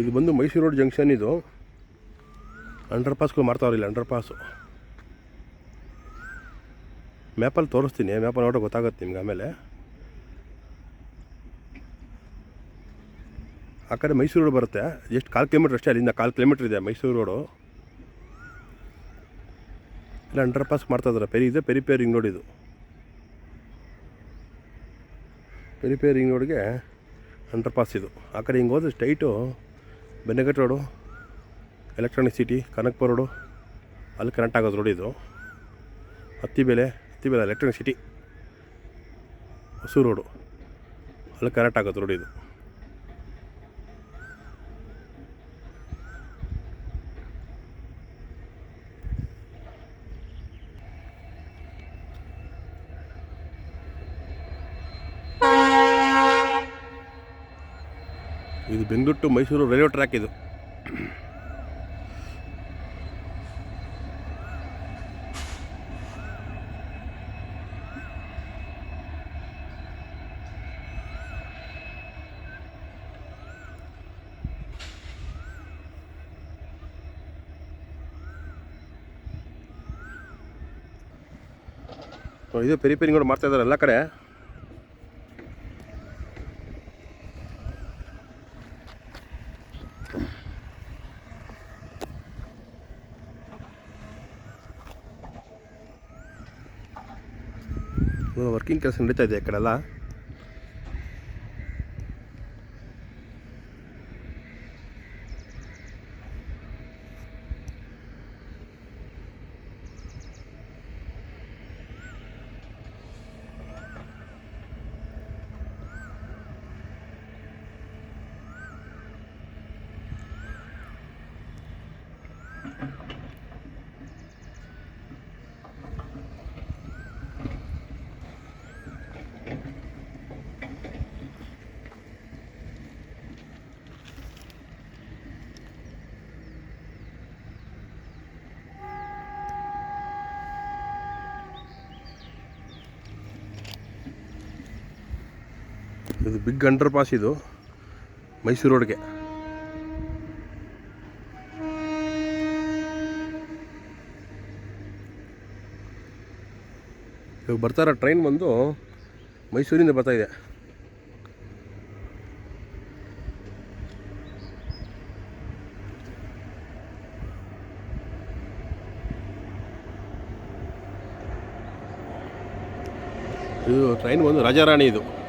ಇದು ಬಂದು Mysuru road junction ಇದು. ಅಂಡರ್ ಪಾಸ್ಗಳು ಮಾಡ್ತಾವ್ರಿ ಇಲ್ಲಿ ಅಂಡರ್ ಪಾಸು ಮ್ಯಾಪಲ್ಲಿ ತೋರಿಸ್ತೀನಿ ಮ್ಯಾಪಲ್ಲಿ ನೋಡೋ ಗೊತ್ತಾಗುತ್ತೆ ನಿಮ್ಗೆ ಆಮೇಲೆ. ಆ ಕಡೆ ಮೈಸೂರು ರೋಡ್ ಬರುತ್ತೆ, ಎಷ್ಟು ಕಾಲು ಕಿಲೋಮೀಟ್ರ್ ಅಷ್ಟೇ ಅಲ್ಲಿಂದ ಕಾಲು ಕಿಲೋಮೀಟ್ರ್ ಇದೆ ಮೈಸೂರು ರೋಡು. ಇಲ್ಲ ಅಂಡರ್ ಪಾಸ್ ಮಾಡ್ತಾ ಇದ್ದಾರೆ ಪೆರಿ ಇದೆ, ಪೆರಿ ಪೇರಿಂಗ್ ನೋಡಿದು ಪೆರಿ ಪೇರಿಂಗ್ ರೋಡ್ಗೆ ಅಂಡರ್ ಪಾಸ್ ಇದು. ಆ ಕಡೆ ಹಿಂಗೆ ಹೋದ್ರೆ straight Bannerghatta road electronic city Kanakapura road, ಅಲ್ಲಿ ಕನೆಕ್ಟ್ ಆಗೋದು ರೋಡ್ ಇದು. Attibele Attibele electronic city Hosur road. ಅಲ್ಲಿ ಕನೆಕ್ಟ್ ಆಗೋದು ರೋಡ್ ಇದು. ಇದು Bengaluru to Mysuru railway track ಇದು. ಇದು ಪೆರಿ ಪೆರಿಂಗ್ ಮಾಡ್ತಾ ಇದ್ದಾರೆ ಎಲ್ಲ ಕಡೆ. ವರ್ಕಿಂಗ್ ಕೆಲಸ ನಡೀತಾ ಇದೆ ಈ ಕಡೆ ಇದು ಬಿಗ್ ಅಂಡರ್ ಪಾಸ್ ಇದು. ಮೈಸೂರು ರೋಡ್ಗೆ. ಇವಾಗ ಬರ್ತಾರ ಟ್ರೈನ್ ಬಂದು ಮೈಸೂರಿಂದ ಬರ್ತಾ ಇದೆ. ಇದು ಟ್ರೈನ್ ಬಂದು ರಾಜಾರಾಣಿ ಇದು.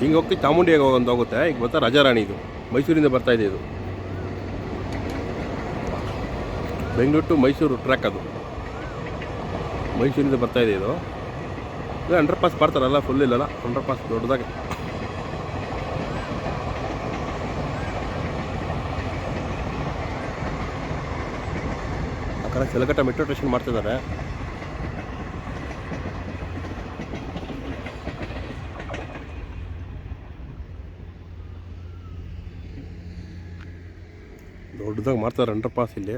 ಹಿಂಗೆ ಹೋಗಿ ಚಾಮುಂಡಿಗೆ ಹೋಗಂತ ಹೋಗುತ್ತೆ? ಈಗ ಬರ್ತಾ ರಾಜಾರಾಣಿ ಇದು. ಮೈಸೂರಿಂದ ಬರ್ತಾ ಇದೆ ಇದು. ಬೆಂಗಳೂರು ಟು ಮೈಸೂರು ಟ್ರ್ಯಾಕ್ ಅದು. ಮೈಸೂರಿಂದ ಬರ್ತಾ ಇದೆ ಇದು. ಇದು ಅಂಡರ್ ಪಾಸ್ ಬರ್ತಾರಲ್ಲ ಫುಲ್ ಇಲ್ಲಲ್ಲ? ಅಂಡರ್ ಪಾಸ್ ದೊಡ್ಡದಾಗ. ಆ ಕಡೆ ಸೆಲಗಟ್ಟ ಮೆಟ್ರೋ ಸ್ಟೇಷನ್ ಮಾಡ್ತಿದ್ದಾರೆ. ದೊಡ್ಡದಾಗಿ ಮಾಡ್ತಾರೆ ಅಂಡರ್ ಪಾಸ್ ಇಲ್ಲಿ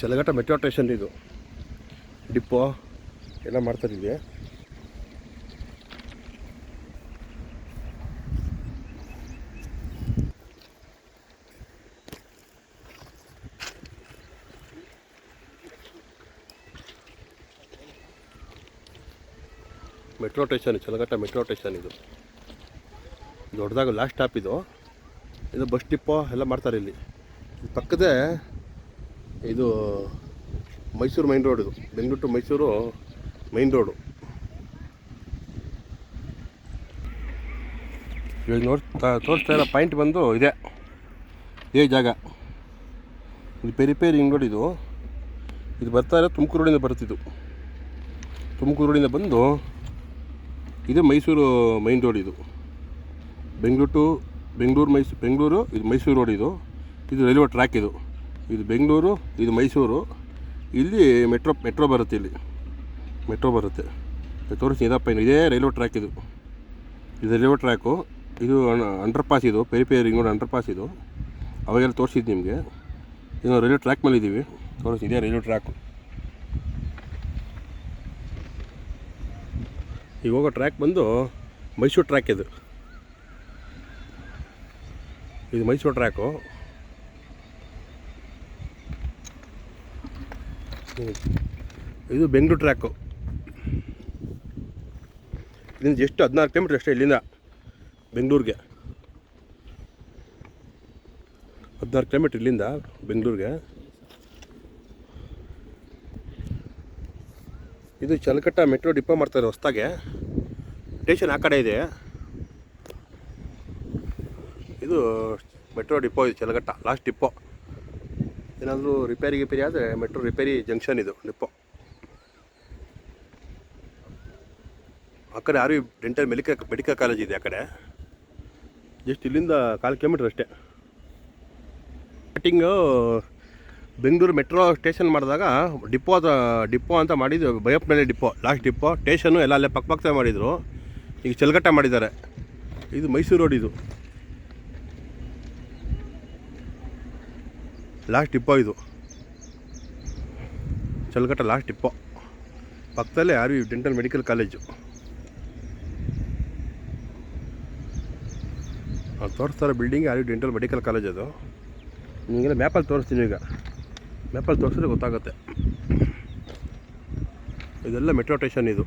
ಚಲಘಟ್ಟ ಮೆಟ್ರೋ ಸ್ಟೇಷನ್ ಇದು. ಡಿಪ್ಪೋ ಎಲ್ಲ ಮಾಡ್ತಾರಿದೆ metro station, Chalaghatta metro station ಇದು. ದೊಡ್ಡದಾಗ ಲಾಸ್ಟ್ ಸ್ಟಾಪ್ ಇದು. ಇದು ಬಸ್ ಡಿಪ್ಪೋ ಎಲ್ಲ ಮಾಡ್ತಾರೆ ಇಲ್ಲಿ. ಪಕ್ಕದೇ ಇದು ಮೈಸೂರು ಮೈನ್ ರೋಡ್ ಇದು. Bengaluru to Mysuru main road. ಇವಾಗ ನೋಡ್ತಾ, ತೋರಿಸ್ತಾ ಇರೋ ಪಾಯಿಂಟ್ ಬಂದು ಇದೆ. ಇದೇ ಜಾಗ. ಇದು ಪೆರಿ ಪೇರಿ ರಿಂಗ್ ರೋಡ್ ಇದು. ಇದು ಬರ್ತಾ ಇರೋ ತುಮಕೂರು ರೋಡಿಂದ ಬರ್ತಿದ್ದು ತುಮಕೂರು ರೋಡಿಂದ ಬಂದು ಇದು ಮೈಸೂರು ಮೈನ್ ರೋಡ್ ಇದು. ಬೆಂಗಳೂರು ಟು ಬೆಂಗಳೂರು ಮೈಸೂರು ಬೆಂಗಳೂರು, ಇದು ಮೈಸೂರು ರೋಡ್ ಇದು. ಇದು ರೈಲ್ವೆ ಟ್ರ್ಯಾಕ್ ಇದು. ಇದು ಬೆಂಗಳೂರು, ಇದು ಮೈಸೂರು. ಇಲ್ಲಿ ಮೆಟ್ರೋ ಮೆಟ್ರೋ ಬರುತ್ತೆ ಇಲ್ಲಿ. ಮೆಟ್ರೋ ಬರುತ್ತೆ. ತೋರಿಸಿ ಇದಪ್ಪ, ಇದೇ ರೈಲ್ವೆ ಟ್ರ್ಯಾಕ್ ಇದು. ಇದು ರೈಲ್ವೆ ಟ್ರ್ಯಾಕು ಇದು ಅಂಡರ್ ಪಾಸ್ ಇದು, peripheral ring underpass ಇದು. ಅವಾಗೆಲ್ಲ ತೋರಿಸಿದ್ದು ನಿಮಗೆ. ಇದು ರೈಲ್ವೆ ಟ್ರ್ಯಾಕ್ ಮೇಲೆ ಇದ್ದೀವಿ ತೋರಿಸಿ ಇದೇ ರೈಲ್ವೆ ಟ್ರ್ಯಾಕು ಈಗ ಹೋಗೋ ಟ್ರ್ಯಾಕ್ ಬಂದು ಮೈಸೂರು ಟ್ರ್ಯಾಕ್ ಇದು. ಇದು ಮೈಸೂರು ಟ್ರ್ಯಾಕು ಇದು ಬೆಂಗಳೂರು ಟ್ರ್ಯಾಕು. ಇಲ್ಲಿಂದ ಜಸ್ಟ್ ಹದಿನಾರು ಕಿಲೋಮೀಟ್ರ್ ಅಷ್ಟೇ ಇಲ್ಲಿಂದ ಬೆಂಗಳೂರಿಗೆ. ಹದಿನಾರು ಕಿಲೋಮೀಟ್ರ್ ಇಲ್ಲಿಂದ ಬೆಂಗಳೂರಿಗೆ. ಇದು ಚಲಕಟ್ಟ ಮೆಟ್ರೋ ಡಿಪೋ ಮಾಡ್ತಾರೆ ಹೊಸ್ದಾಗೆ. ಸ್ಟೇಷನ್ ಆ ಕಡೆ ಇದೆ. ಇದು ಮೆಟ್ರೋ ಡಿಪೋ ಇದು ಚಲಕಟ್ಟ ಲಾಸ್ಟ್ ಡಿಪೋ. ಏನಾದರೂ ರಿಪೇರಿ ಗಿಪೇರಿ ಆದರೆ ಮೆಟ್ರೋ ರಿಪೇರಿ ಜಂಕ್ಷನ್ ಇದು ಡಿಪೋ ಆ ಕಡೆ R V dental medical medical college ಇದೆ ಆ ಕಡೆ? ಜಸ್ಟ್ ಇಲ್ಲಿಂದ ಕಾಲು ಕಿಲೋಮೀಟ್ರ್ ಅಷ್ಟೇ. ಸ್ಟಾರ್ಟಿಂಗು ಬೆಂಗಳೂರು ಮೆಟ್ರೋ ಸ್ಟೇಷನ್ ಮಾಡಿದಾಗ ಡಿಪೋ ಡಿಪೋ ಅಂತ ಮಾಡಿದ್ದು ಮೇಲೆ ಡಿಪೋ ಲಾಸ್ಟ್ ಡಿಪೋ ಸ್ಟೇಷನು ಎಲ್ಲ ಅಲ್ಲೇ ಪಕ್ಕ ಪಕ್ಕದಾಗ ಮಾಡಿದರು. ಈಗ ಚಲಗಟ್ಟ ಮಾಡಿದ್ದಾರೆ. ಇದು ಮೈಸೂರು ರೋಡ್ ಇದು. ಲಾಸ್ಟ್ ಟಿಪ್ಪೋ ಇದು. Chalaghatta last depot. ಪಕ್ಕದಲ್ಲೇ R V dental medical college. ಅದು ತೋರಿಸ್ತಾರೆ building R V dental medical college ಅದು. ನಿಮಗೆಲ್ಲ ಮ್ಯಾಪಲ್ಲಿ ತೋರಿಸ್ತೀನಿ ಈಗ. ಮ್ಯಾಪಲ್ಲಿ ತೋರಿಸಿದ್ರೆ ಗೊತ್ತಾಗುತ್ತೆ. ಇದೆಲ್ಲ ಮೆಟ್ರೋ ಸ್ಟೇಷನ್ ಇದು.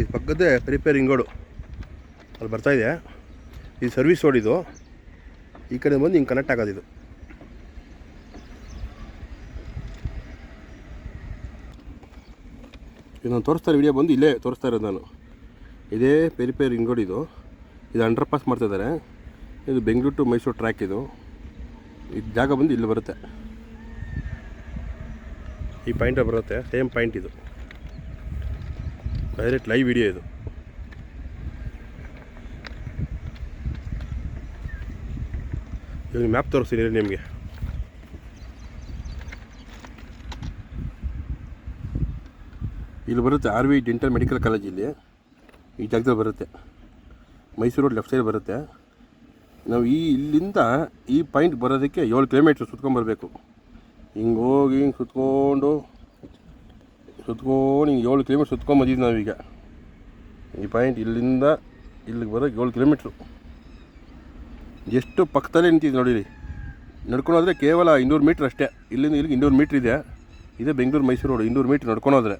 ನೋಡಿ ಇದು ಪಕ್ಕದ್ದೇ ರಿಪೇರಿಂಗ್ ರೋಡು. ಅಲ್ಲಿ ಬರ್ತಾ ಇದೆ. ಇದು ಸರ್ವಿಸ್ ರೋಡ್ ಇದು. ಈ ಕಡೆ ಬಂದು ಹಿಂಗೆ ಕನೆಕ್ಟ್ ಆಗೋದು ಇದು. ನಾನು ತೋರಿಸ್ತಾ ವಿಡಿಯೋ ಬಂದು ಇಲ್ಲೇ ತೋರಿಸ್ತಾ ಇರೋದು ನಾನು. ಇದೇ ಪೆರಿ ಪೇರಿ ರಿಂಗ್ ರೋಡ್ ಇದು. ಇದು ಅಂಡರ್ ಪಾಸ್ ಮಾಡ್ತಿದ್ದಾರೆ ಇದು ಬೆಂಗಳೂರು ಟು ಮೈಸೂರು ಟ್ರ್ಯಾಕ್ ಇದು. ಇದು ಜಾಗ ಬಂದು ಇಲ್ಲಿ ಬರುತ್ತೆ. ಈ ಪಾಯಿಂಟ್ ಬರುತ್ತೆ. ಸೇಮ್ ಪಾಯಿಂಟ್ ಇದು. ಡೈರೆಕ್ಟ್ ಲೈವ್ ವಿಡಿಯೋ ಇದು. ಇವಾಗ ಮ್ಯಾಪ್ ತೋರಿಸ್ತೀನಿ ನಿಮಗೆ. ಇಲ್ಲಿ ಬರುತ್ತೆ R V dental medical college ಇಲ್ಲಿ. ಈ ಜಾಗದಲ್ಲಿ ಬರುತ್ತೆ. ಮೈಸೂರು ರೋಡ್ ಲೆಫ್ಟ್ ಸೈಡ್ ಬರುತ್ತೆ. ನಾವು ಈ ಇಲ್ಲಿಂದ ಈ ಪಾಯಿಂಟ್ ಬರೋದಕ್ಕೆ ಏಳು ಕಿಲೋಮೀಟ್ರ್ ಸುತ್ಕೊಂಡ್ಬರ್ಬೇಕು ಹಿಂಗೆ ಹೋಗಿ ಹಿಂಗೆ ಸುತ್ಕೊಂಡು ಸುತ್ಕೊಂಡು ಹಿಂಗೆ ಏಳು ಕಿಲೋಮೀಟ್ರ್ ಸುತ್ಕೊಂಬಂದಿದ್ದು ನಾವೀಗ. ಈ ಪಾಯಿಂಟ್ ಇಲ್ಲಿಂದ ಇಲ್ಲಿಗೆ ಬರೋಕ್ಕೆ ಏಳು ಕಿಲೋಮೀಟ್ರು ಎಷ್ಟು ಪಕ್ಕದಲ್ಲೇ ನಿಂತಿದೆ ನೋಡಿರಿ. ನಡ್ಕೊಂಡೋದ್ರೆ ಕೇವಲ ಇನ್ನೂರು ಮೀಟ್ರ್ ಅಷ್ಟೇ. ಇಲ್ಲಿಂದ ಇಲ್ಲಿಗೆ ಇನ್ನೂರು ಮೀಟ್ರ್ ಇದೆ. ಇದೇ ಬೆಂಗಳೂರು ಮೈಸೂರು ರೋಡ್, ಇನ್ನೂರು ಮೀಟ್ರ್ ನಡ್ಕೊಂಡೋದ್ರೆ.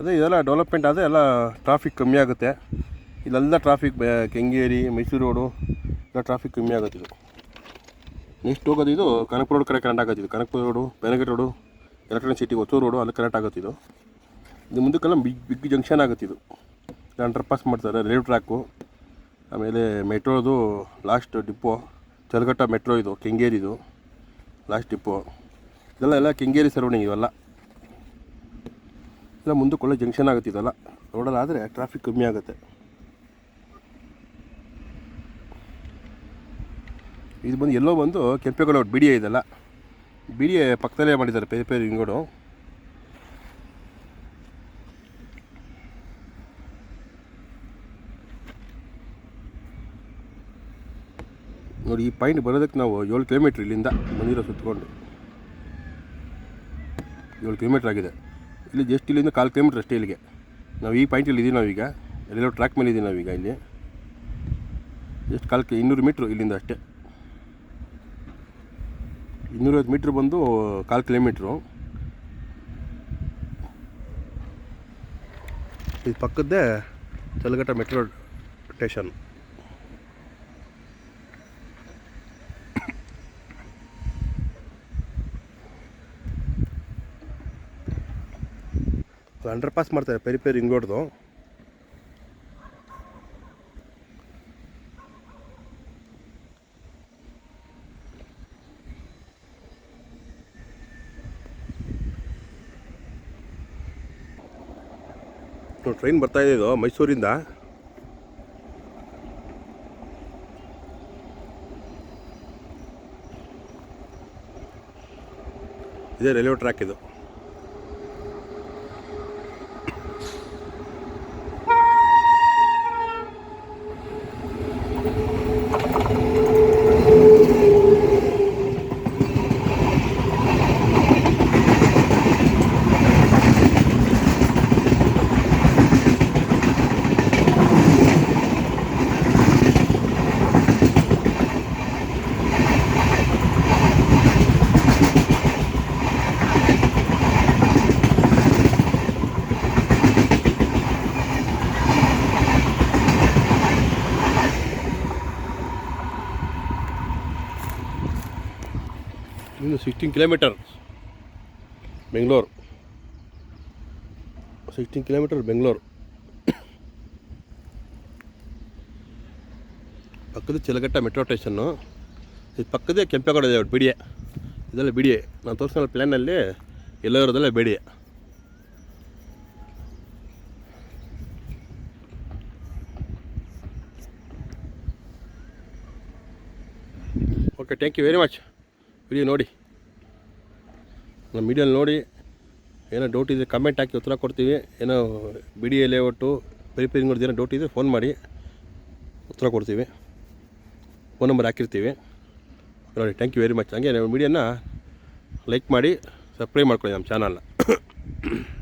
ಅದೇ ಇದೆಲ್ಲ ಡೆವಲಪ್ಮೆಂಟ್ ಆದರೆ ಎಲ್ಲ ಟ್ರಾಫಿಕ್ ಕಮ್ಮಿ ಆಗುತ್ತೆ. ಇಲ್ಲೆಲ್ಲ ಟ್ರಾಫಿಕ್ ಕೆಂಗೇರಿ, ಮೈಸೂರು ರೋಡು, ಎಲ್ಲ ಟ್ರಾಫಿಕ್ ಕಮ್ಮಿ ಆಗುತ್ತೆ ಇದು. ನೆಕ್ಸ್ಟ್ ಹೋಗೋದು ಇದು ಕನಕಪುರ ರೋಡ್ ಕಡೆ ಕರೆಂಟ್ ಆಗುತ್ತೆ Kanakapura road, Bannerghatta road electronic city Hosur road ಅಲ್ಲಿ ಕನೆಕ್ಟ್ ಆಗುತ್ತೆ ಇದು. ಇದು ಮುಂದಕ್ಕೆಲ್ಲ ಬಿಗ್ ಬಿಗ್ ಜಂಕ್ಷನ್ ಆಗುತ್ತೆ ಇದು. ಅಂಡರ್ ಪಾಸ್ ಮಾಡ್ತಾರೆ ರೈಲ್ವೆ ಟ್ರ್ಯಾಕು ಆಮೇಲೆ ಮೆಟ್ರೋದು ಲಾಸ್ಟ್ ಡಿಪೋ ಚಲಘಟ್ಟ ಮೆಟ್ರೋ ಇದು, ಕೆಂಗೇರಿದು. ಲಾಸ್ಟ್ ಡಿಪೋ ಇದೆಲ್ಲ ಎಲ್ಲ ಕೆಂಗೇರಿ ಸರೌಂಡಿಂಗ್ ಇವೆಲ್ಲ. ಇಲ್ಲ ಮುಂದಕ್ಕೆ ಒಳ್ಳೆ ಜಂಕ್ಷನ್ ಆಗುತ್ತೆ ಇದೆಲ್ಲ. ರೋಡಲ್ಲಾದರೆ ಟ್ರಾಫಿಕ್ ಕಮ್ಮಿ ಆಗುತ್ತೆ. ಇದು ಬಂದು ಎಲ್ಲೋ ಬಂದು ಕೆಂಪೇಗೌಡ ಬಿ ಡಿ ಇದೆಲ್ಲ. ಬಿ ಡಿ ಎ ಪಕ್ಕದಲ್ಲೇ ಮಾಡಿದ್ದಾರೆ ಪೇರಿ ಪೇರಿ ಇಂಗೋಡು ನೋಡಿ, ಈ ಪಾಯಿಂಟ್ ಬರೋದಕ್ಕೆ ನಾವು ಏಳು ಕಿಲೋಮೀಟ್ರ್ ಇಲ್ಲಿಂದ ಬಂದಿರೋ ಸುತ್ತಕೊಂಡು. ಏಳು ಕಿಲೋಮೀಟ್ರ್ ಆಗಿದೆ. ಇಲ್ಲಿ ಜಸ್ಟ್ ಇಲ್ಲಿಂದ ಕಾಲು ಕಿಲೋಮೀಟ್ರ್ ಅಷ್ಟೇ ಇಲ್ಲಿಗೆ. ನಾವು ಈ ಪಾಯಿಂಟಲ್ಲಿ ಇದ್ದೀವಿ ನಾವೀಗ. ಎಲ್ಲೆಲ್ಲೋ ಟ್ರ್ಯಾಕ್ ಮೇಲೆ ಇದ್ದೀವಿ ನಾವೀಗ ಇಲ್ಲಿ. ಜಸ್ಟ್ ಕಾಲು ಇನ್ನೂರು ಮೀಟ್ರು ಇಲ್ಲಿಂದ ಅಷ್ಟೇ. ಇನ್ನೂರೈವತ್ತು ಮೀಟ್ರ್ ಬಂದು ಕಾಲು ಕಿಲೋಮೀಟ್ರು. ಇದು ಪಕ್ಕದ್ದೇ Chalaghatta metro station. Underpass ಮಾಡ್ತಾರೆ ಪೆರಿ ಪೆರಿ ರೋಡ್ದು. ಟ್ರೈನ್ ಬರ್ತಾ ಇದೆ ಇದು ಮೈಸೂರಿಂದ. ಇದೇ ರೈಲ್ವೆ ಟ್ರ್ಯಾಕ್ ಇದು. Sixteen kilometre Bengaluru sixteen kilometre Bengaluru ಪಕ್ಕದ ಚಿಲಗಟ್ಟ ಮೆಟ್ರೋ ಸ್ಟೇಷನ್ನು ಇದು ಪಕ್ಕದೇ ಕೆಂಪೇಗೌಡ ಇದೆ ಬಿಡಿಯೆ ಇದೆಲ್ಲ ಬಿಡಿಯೆ ನಾನು ತೋರಿಸೋ ಪ್ಲ್ಯಾನಲ್ಲಿ ಎಲ್ಲ ಇರೋದೆಲ್ಲ okay thank you very much video ನೋಡಿ. ನಮ್ಮ ವಿಡಿಯೋಲಿ ನೋಡಿ, ಏನೋ ಡೌಟ್ ಇದೆ ಕಮೆಂಟ್ ಹಾಕಿ ಉತ್ತರ ಕೊಡ್ತೀವಿ. ಏನೋ B D A layout repairing ಏನೋ ಡೌಟ್ ಇದೆ ಫೋನ್ ಮಾಡಿ ಉತ್ತರ ಕೊಡ್ತೀವಿ. ಫೋನ್ ನಂಬರ್ ಹಾಕಿರ್ತೀವಿ. ನೋಡಿ ಥ್ಯಾಂಕ್ ಯು ವೆರಿ ಮಚ್ ಹಾಗೆ ನಮ್ಮ ವೀಡಿಯೋನ ಲೈಕ್ ಮಾಡಿ ಸಬ್ಸ್ಕ್ರೈಬ್ ಮಾಡ್ಕೊಳ್ಳಿ ನಮ್ಮ ಚಾನಲ್ನ